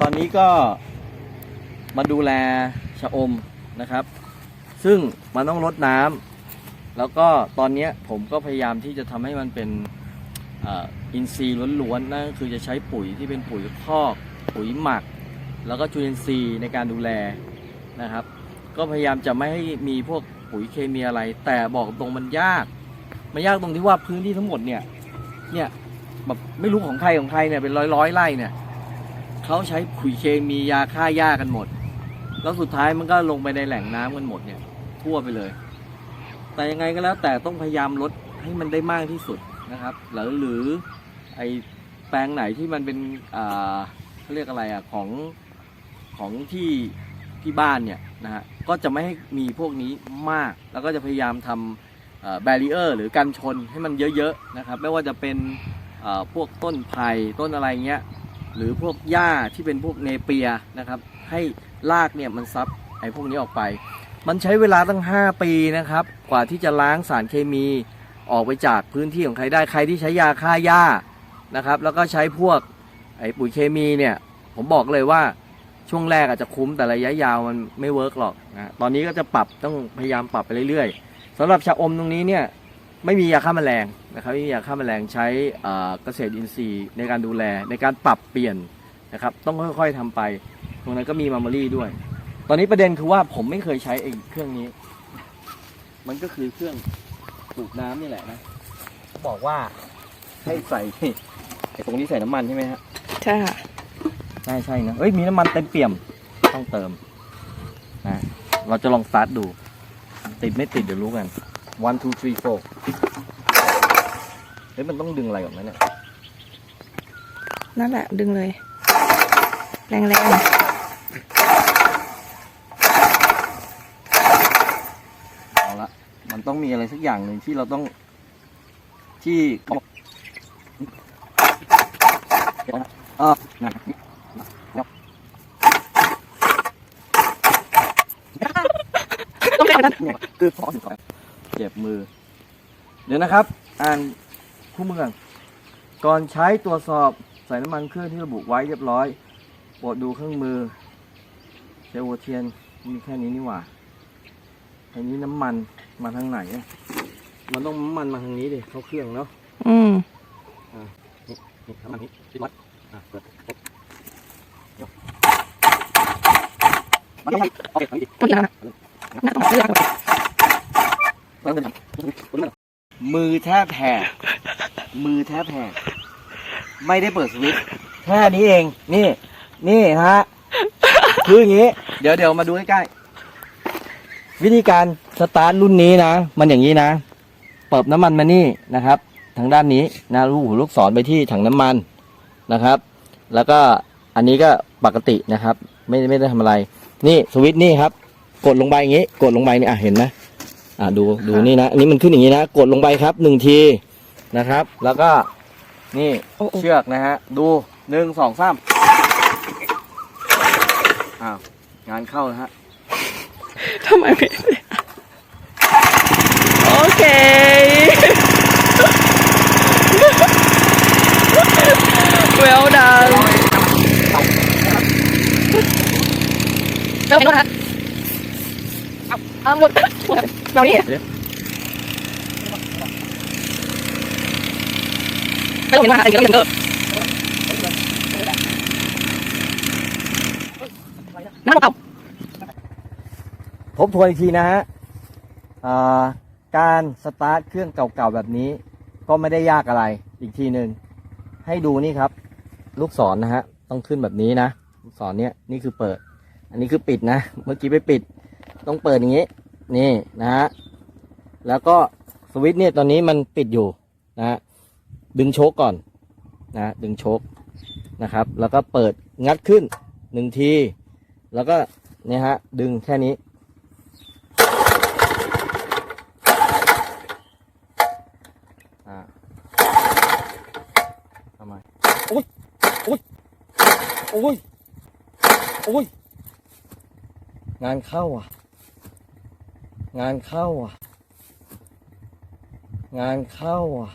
ตอนนี้ก็มาดูแลชะอมนะครับ ซึ่งมันต้องรดน้ำแล้วก็ตอนนี้ผมก็พยายามที่จะทำให้มันเป็นอินทรีย์ล้วนๆนั่นคือจะใช้ปุ๋ยที่เป็นปุ๋ยคอกปุ๋ยหมัก แล้วก็จุลินทรีย์ในการดูแลนะครับ ก็พยายามจะไม่ให้มีพวกปุ๋ยเคมีอะไร แต่บอกตรงมันยาก มันยากตรงที่ว่าพื้นที่ทั้งหมดเนี่ยเนี่ยแบบไม่รู้ของใครของใครเนี่ยเป็นร้อยร้อยไร่เนี่ย เขาใช้ปุ๋ยเคมียาฆ่าหญ้ากันหมด แล้วสุดท้ายมันก็ลงไปในแหล่งน้ำกันหมดเนี่ย ทั่วไปเลย แต่ยังไงก็แล้วแต่ต้องพยายามลดให้มันได้มากที่สุดนะครับหรือหรือไอแปลงไหนที่มันเป็นอ่าเขาเรียกอะไรอะของของที่ที่บ้านเนี่ยนะฮะก็จะไม่ให้มีพวกนี้มาก แล้วก็จะพยายามทำแบรีเออร์หรือกันชนให้มันเยอะๆนะครับ ไม่ว่าจะเป็นพวกต้นไผ่ต้นอะไรเงี้ย หรือพวกหญ้าที่เป็นพวกเนเปียนะครับ ให้รากเนี่ยมันซับไอ้พวกนี้ออกไป มันใช้เวลาตั้ง 5 ปีนะครับ กว่าที่จะล้างสารเคมีออกไปจากพื้นที่ของใครได้ใครที่ใช้ยาฆ่าหญ้านะครับ แล้วก็ใช้พวกไอ้ปุ๋ยเคมีเนี่ยผมบอกเลยว่าช่วงแรกอาจจะคุ้มแต่ระยะยาวมันไม่เวิร์กหรอกนะตอนนี้ก็จะปรับต้องพยายามปรับไปเรื่อยๆสำหรับชะอมตรงนี้เนี่ย ไม่มียาฆ่าแมลงนะครับไม่มียาฆ่าแมลงใช้เอ่อเกษตรอินทรีย์ในการดูแลในการปรับเปลี่ยนนะครับต้องค่อยๆทำไป ตรงนั้นก็มีมัมเมอรี่ด้วย ตอนนี้ประเด็นคือว่าผมไม่เคยใช้ไอ้เครื่องนี้ มันก็คือเครื่องสูบน้ำนี่แหละนะเขาบอกว่าให้ใส่ไอ้ตรงนี้ใส่น้ำมันใช่ไหมฮะใช่ค่ะใช่ใช่นะเอ้ยมีน้ำมันเต็มเปี่ยมต้องเติมนะเราจะลองสตาร์ทดู ติดไม่ติดเดี๋ยวรู้กัน one two three four เฮ้ยมันต้องดึงอะไรออกไหมเนี่ย นั่นแหละดึงเลย แรงเอาละ มันต้องมีอะไรสักอย่างหนึ่งที่เราต้อง ที่เออนะๆต้องแรงนั้นคือพอถึงก่อน เจ็บมือ เดี๋ยวนะครับ อ่านคู่มือก่อนก่อนใช้ตรวจสอบใส่น้ำมันเครื่องที่ระบุไว้เรียบร้อยโปรดดูเครื่องมือเซลล์หัวเทียนมีแค่นี้นี่หว่าอันนี้น้ำมันมาทางไหนอะมันต้องน้ำมันมาทางนี้ดิเข้าเครื่องเนาะอืมนี่น้ำมันนี้ที่วัดอะเปิดปุ๊บยกมันต้องโอเคทางนี้ดิพูดแล้วนะน่าต้องเลือก มือแทบแหกมือแทบแหกไม่ได้เปิดสวิตช์แค่นี้เอง นี่ นี่ฮะ คืออย่างนี้ เดี๋ยวเดี๋ยวมาดูใกล้ๆ วิธีการสตาร์ทรุ่นนี้นะ มันอย่างนี้นะ เปิดน้ำมันมานี่นะครับ ทางด้านนี้นะลูกหูลูกศรไปที่ถังน้ำมันนะครับ แล้วก็อันนี้ก็ปกตินะครับ ไม่ไม่ได้ทำอะไร นี่สวิตช์นี่ครับ กดลงไปอย่างนี้ กดลงไปนี่อะเห็นไหม อ่าดูดูนี่นะอันนี้มันขึ้นอย่างนี้นะกดลงไปครับหนึ่งทีนะครับ แล้วก็นี่โอ้โอ้เชือกนะฮะดูหนึ่งสองสามอ้าวงานเข้าแล้วฮะทำไมไม่โอเค well done เราเห็นว่าเอาเอาหมดเรานี่เราเห็นว่าอะไรกันเราเห็นเออน้ำเปล่าทบทวนอีกทีนะฮะอ่าการสตาร์ทเครื่องเก่าๆแบบนี้ ก็ไม่ได้ยากอะไรอีกทีหนึ่งให้ดูนี่ครับ ลูกศรนะฮะ ต้องขึ้นแบบนี้นะ ลูกศรเนี้ยนี่คือเปิด อันนี้คือปิดนะ เมื่อกี้ไปปิด ต้องเปิดอย่างนี้ นี่นะฮะแล้วก็สวิตช์เนี่ยตอนนี้มันปิดอยู่นะฮะดึงโชคก่อนนะดึงโชคนะครับ แล้วก็เปิดงัดขึ้นหนึ่งที แล้วก็เนี่ยฮะดึงแค่นี้อ่าทำไมโอ้ยโอ้ยโอ้ยโอ้ยงานเข้าอะ งานเข้าอะ งานเข้าอะ